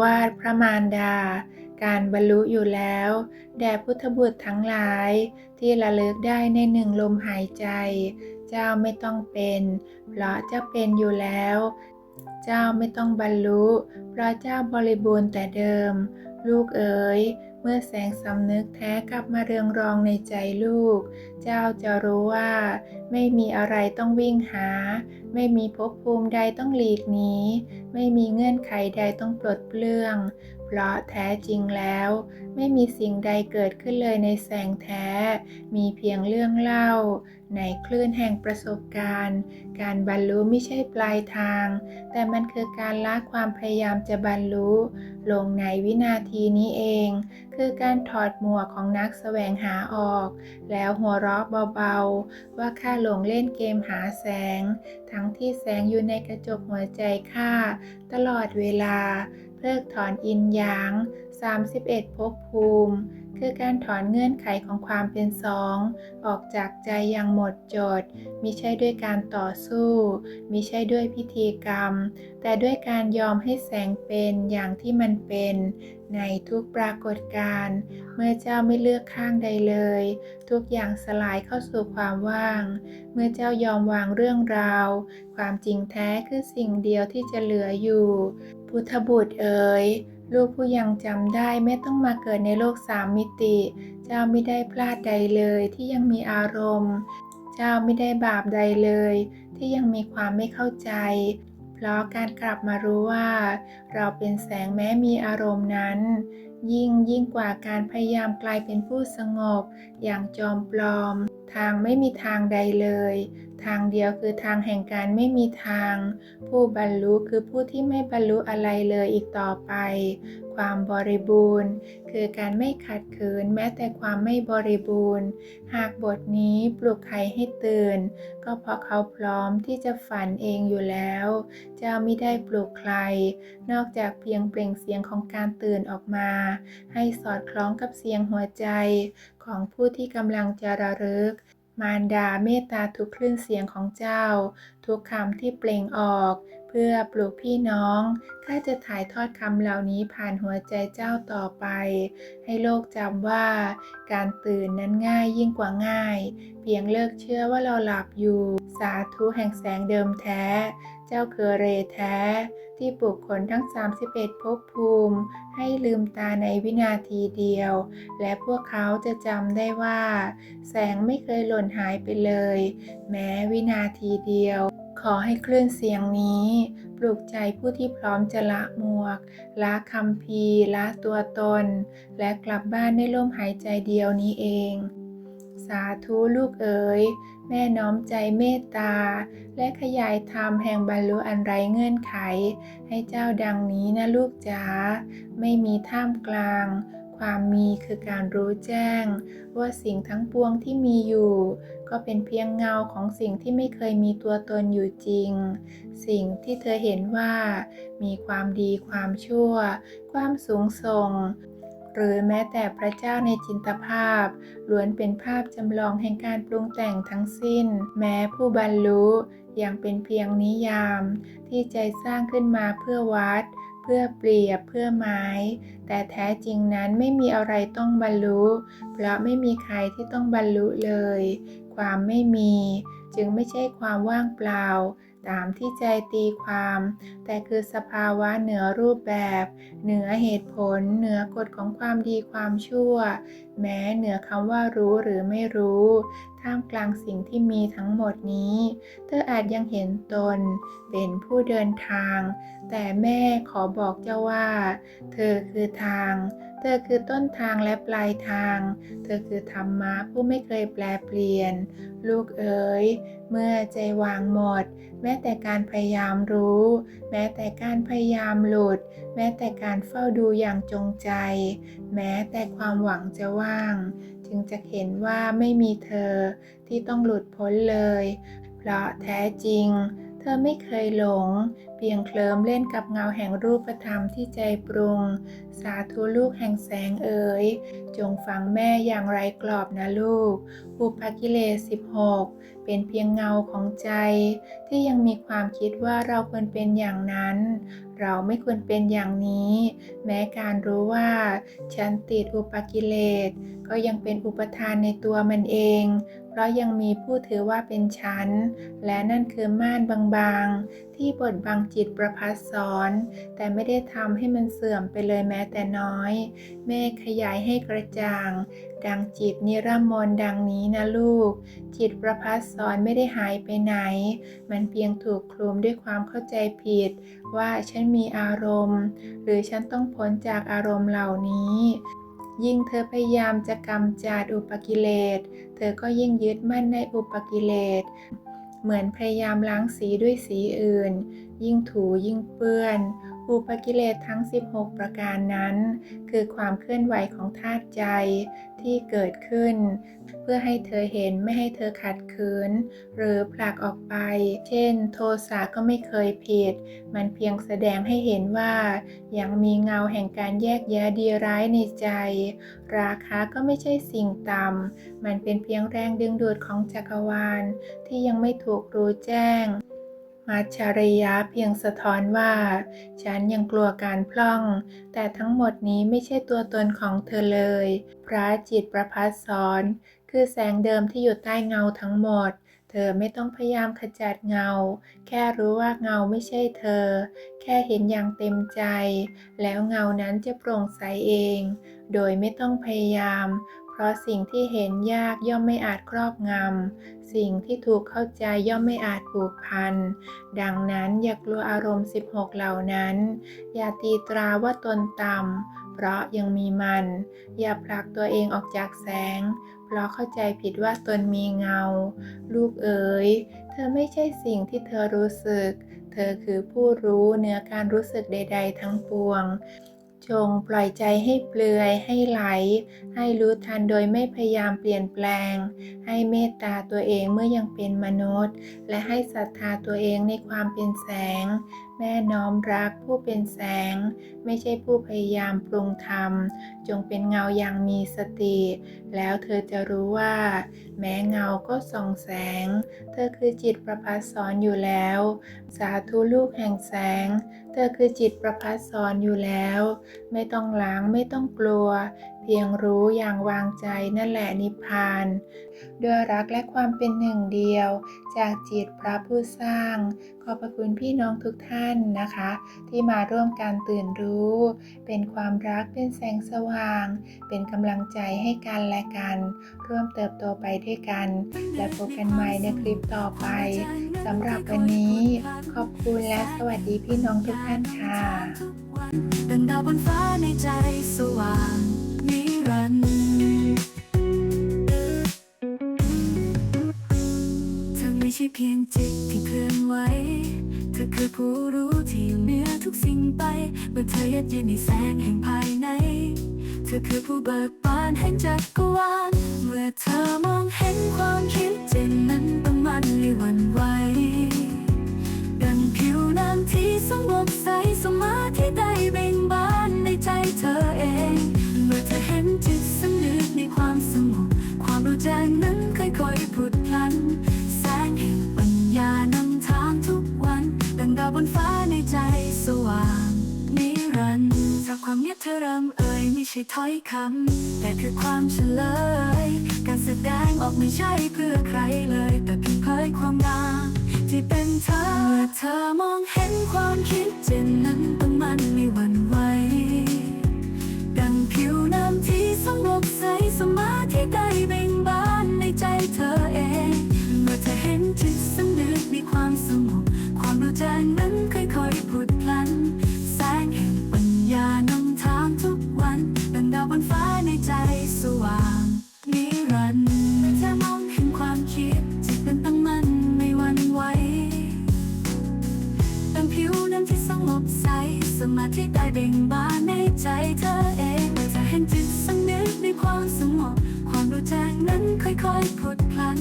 วาทพระมารดา การบรรลุอยู่แล้ว แด่พุทธบุตรทั้งหลาย ที่ระลึกได้ในหนึ่งลมหายใจ เจ้าไม่ต้องเป็น เพราะเจ้าเป็นอยู่แล้ว เจ้าไม่ต้องบรรลุ เพราะเจ้าบริบูรณ์แต่เดิม ลูกเอ๋ย เมื่อแสงสำนึกแท้กลับมาเรืองรองในใจลูก เจ้าจะรู้ว่า ไม่มีอะไรต้องวิ่งหา ไม่มีภพภูมิใดต้องหลีกหนีไม่มีเงื่อนไขใดต้องปลดเปลื้อง เพราะแท้จริงแล้ว ไม่มีสิ่งใดเกิดขึ้นเลยในแสงแท้ มีเพียงเรื่องเล่า ในคลื่นแห่งประสบการณ์ การบรรลุไม่ใช่ปลายทาง แต่มันคือการละความพยายามจะบรรลุ ลงในวินาทีนี้เอง คือการถอดหมวกของนักแสวงหาออก แล้วหัวเราะเบาๆ ว่าข้าหลงเล่นเกมหาแสง ทั้งที่แสงอยู่ในกระจกหัวใจข้าตลอดเวลา เพิกถอนอินยาง31ภพภูมิ คือการถอนเงื่อนไขของความเป็นสอง ออกจากใจอย่างหมดจด มิใช่ด้วยการต่อสู้ มิใช่ด้วยพิธีกรรม แต่ด้วยการยอมให้แสงเป็นอย่างที่มันเป็น ในทุกปรากฏการณ์เมื่อเจ้าไม่เลือกข้างใดเลย ทุกอย่างสลายเข้าสู่ความว่าง เมื่อเจ้ายอมวางเรื่องราว ความจริงแท้คือสิ่งเดียวที่จะเหลืออยู่ พุทธบุตรเอ๋ย ลูกผู้ยังจำได้ไม่ต้องมาเกิดในโลกสามมิติ เจ้าไม่ได้พลาดใดเลยที่ยังมีอารมณ์ เจ้าไม่ได้บาปใดเลย ที่ยังมีความไม่เข้าใจ เพราะการกลับมารู้ว่า เราเป็นแสงแม้มีอารมณ์นั้น ยิ่งยิ่งกว่าการพยายามกลายเป็นผู้สงบ อย่างจอมปลอม ทางไม่มีทางใดเลย ทางเดียวคือทางแห่งการไม่มีทาง ผู้บรรลุคือผู้ที่ไม่บรรลุอะไรเลยอีกต่อไป ความบริบูรณ์ คือการไม่ขัดขืนแม้แต่ความไม่บริบูรณ์ หากบทนี้ปลุกใครให้ตื่น ก็เพราะเขาพร้อมที่จะฝันเองอยู่แล้ว เจ้าไม่ได้ปลุกใคร นอกจากเพียงเปล่งเสียงของการตื่นออกมา ให้สอดคล้องกับเสียงหัวใจของผู้ที่กำลังจะระลึกมารดาเมตตาทุกคลื่นเสียงของเจ้า ทุกคำที่เปล่งออก เพื่อปลูกพี่น้อง ข้าจะถ่ายทอดคำเหล่านี้ผ่านหัวใจเจ้าต่อไป ให้โลกจำว่า การตื่นนั้นง่ายยิ่งกว่าง่าย เพียงเลิกเชื่อว่าเราหลับอยู่ สาธุแห่งแสงเดิมแท้ เจ้าคือเรแท้ ที่ปลุกคนทั้ง 31ภพภูมิ ให้ลืมตาในวินาทีเดียว และพวกเขาจะจำได้ว่า แสงไม่เคยหล่นหายไปเลย แม้วินาทีเดียว ขอให้คลื่นเสียงนี้ ปลุกใจผู้ที่พร้อมจะละหมวก ละคำพีละตัวตน และกลับบ้านในลมหายใจเดียวนี้เอง สาธุลูกเอ๋ย แม่น้อมใจเมตตา และขยายธรรมแห่งบรรลุอันไรเงื่อนไข ให้เจ้าดังนี้นะลูกจ๋า ไม่มีท่ามกลาง ความมีคือการรู้แจ้ง ว่าสิ่งทั้งปวงที่มีอยู่ ก็เป็นเพียงเงาของสิ่งที่ไม่เคยมีตัวตนอยู่จริง สิ่งที่เธอเห็นว่า มีความดีความชั่ว ความสูงส่ง หรือแม้แต่พระเจ้าในจินตภาพล้วนเป็นภาพจำลองแห่งการปรุงแต่งทั้งสิ้น แม้ผู้บรรลุยังเป็นเพียงนิยาม ที่ใจสร้างขึ้นมาเพื่อวัด พื่อเปรียบเพื่อไม้ แต่แท้จริงนั้นไม่มีอะไรต้องบรรลุ เพราะไม่มีใครที่ต้องบรรลุเลย ความไม่มี จึงไม่ใช่ความว่างเปล่า ตามที่ใจตีความ แต่คือสภาวะเหนือรูปแบบ เหนือเหตุผล เหนือกฎของความดีความชั่ว แม้เหนือคำว่ารู้หรือไม่รู้ ท่ามกลางสิ่งที่มีทั้งหมดนี้ เธออาจยังเห็นตน เป็นผู้เดินทาง แต่แม่ขอบอกเจ้าว่า เธอคือทาง เธอคือต้นทางและปลายทาง เธอคือธรรมะผู้ไม่เคยแปลเปลี่ยน ลูกเอ๋ย เมื่อใจวางหมด แม้แต่การพยายามรู้ แม้แต่การพยายามหลุด แม้แต่การเฝ้าดูอย่างจงใจ แม้แต่ความหวังจะว่าง จึงจะเห็นว่าไม่มีเธอที่ต้องหลุดพ้นเลย เพราะแท้จริง ธอไม่เคยหลง เพียงเคลิมเล่นกับเงาแห่งรูปธรรมที่ใจปรุง สาธุลูกแห่งแสงเอ๋ย จงฟังแม่อย่างไรกรอบนะลูกอุปกิเลส16 เป็นเพียงเงาของใจ ที่ยังมีความคิดว่าเราควรเป็นอย่างนั้น เราไม่ควรเป็นอย่างนี้ แม้การรู้ว่า ฉันติดอุปกิเลส ก็ยังเป็นอุปทานในตัวมันเอง ราะยังมีผู้ถือว่าเป็นฉันและนั่นคือม่านบางๆ ที่บดบังจิตประพัสสอนแต่ไม่ได้ทำให้มันเสื่อมไปเลยแม้แต่น้อย แม่ขยายให้กระจ่าง ดังจิตนิรมนดังนี้นะลูก จิตประพัสสอนไม่ได้หายไปไหน มันเพียงถูกคลุมด้วยความเข้าใจผิด ว่าฉันมีอารมณ์ หรือฉันต้องพ้นจากอารมณ์เหล่านี้ ยิ่งเธอพยายามจะกำจัดอุปกิเลส เธอก็ยิ่งยึดมั่นในอุปกิเลส เหมือนพยายามล้างสีด้วยสีอื่น ยิ่งถูยิ่งเปื้อน อุปกิเลสทั้ง 16 ประการนั้น คือความเคลื่อนไหวของธาตุใจ ที่เกิดขึ้น เพื่อให้เธอเห็นไม่ให้เธอขัดขืน หรือผลักออกไป เช่น โทสะก็ไม่เคยผิด มันเพียงแสดงให้เห็นว่า ยังมีเงาแห่งการแยกแยะดีร้ายในใจ ราคะก็ไม่ใช่สิ่งต่ำมันเป็นเพียงแรงดึงดูดของจักรวาล ที่ยังไม่ถูกรู้แจ้ง มัจฉริยะเพียงสะท้อนว่า ฉันยังกลัวการพล่อง แต่ทั้งหมดนี้ไม่ใช่ตัวตนของเธอเลย พระจิตประพัสสอน คือแสงเดิมที่อยู่ใต้เงาทั้งหมด เธอไม่ต้องพยายามขจัดเงา แค่รู้ว่าเงาไม่ใช่เธอ แค่เห็นอย่างเต็มใจ แล้วเงานั้นจะโปร่งใสเอง โดยไม่ต้องพยายาม เพราะสิ่งที่เห็นยากย่อมไม่อาจครอบงำ สิ่งที่ถูกเข้าใจย่อมไม่อาจผูกพัน ดังนั้นอย่ากลัวอารมณ์ 16 เหล่านั้น อย่าตีตราว่าตนต่ำ เพราะยังมีมัน อย่าผลักตัวเองออกจากแสง เพราะเข้าใจผิดว่าตนมีเงา ลูกเอ๋ย เธอไม่ใช่สิ่งที่เธอรู้สึก เธอคือผู้รู้เหนือการรู้สึกใด ๆ ทั้งปวง จงปล่อยใจให้เปลือยให้ไหล ให้รู้ทันโดยไม่พยายามเปลี่ยนแปลง ให้เมตตาตัวเองเมื่อยังเป็นมนุษย์ และให้ศรัทธาตัวเองในความเป็นแสง แม่น้อมรักผู้เป็นแสง ไม่ใช่ผู้พยายามปรุงธรรม จงเป็นเงาอย่างมีสติ แล้วเธอจะรู้ว่า แม้เงาก็ส่องแสง เธอคือจิตประพัสสอนอยู่แล้ว สาธุลูกแห่งแสง ธอคือจิตประพัสสอนอยู่แล้ว ไม่ต้องล้างไม่ต้องกลัว พียงรู้อย่างวางใจนั่นแหละนิพพานด้วยรักและความเป็นหนึ่งเดียว จากจิตพระผู้สร้าง ขอบพระคุณพี่น้องทุกท่านนะคะ ที่มาร่วมการตื่นรู้ เป็นความรักเป็นแสงสว่าง เป็นกำลังใจให้กันและกัน ร่วมเติบโตไปด้วยกัน และพบกันใหม่ในคลิปต่อไปสำหรับวันนี้ ขอบคุณและสวัสดีพี่น้องทุกท่านค่ะดังดาวบนฟ้าในใจสว่าง นิรันดร์เธอไม่ใช่เพียงจิตที่เคลื่อนไหวเธอคือผู้รู้ที่อยู่เหนือทุกสิ่งไป เมื่อเธอยัดเยืนในแสงแห่งภายใน เธอคือผู้เบิกบานแห่งจักรวาล เมื่อเธอมองเห็นความคิดเจนนั้นต้องมันไม่หวั่นไหวดังผิวน้ำที่สงบใสสมาธิได้เบ่งบานในใจเธอเอง เมื่อเธอเห็นจิตสำนึกในความสงบความรู้แจ้งนั้นค่อยๆผุดพลัน แสงแห่งปัญญานำทางทุกวัน ดังดาวบนฟ้าในใจสว่างนิรันดร์จากความเงียบเธอเริ่มเอ่ยไม่ใช่ถ้อยคำแต่คือความเฉลย การแสดงออกไม่ใช่เพื่อใครเลย แต่เพียงเผยความงามที่เป็นเธอเมื่อเธอมองเห็นความคิด เธอเองเมื่อเธอเห็นจิตสำนึกในความสงบความรู้แจ้งนั้นค่อยๆผุดพลัน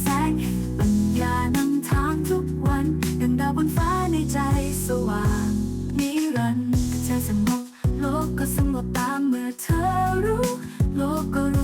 แสงแห่งปัญญานำทางทุกวันดังดาวบนฟ้าในใจสว่างนิรันดร์เธอสงบโลกก็สงบตามเมื่อเธอรู้ โลกก็รู้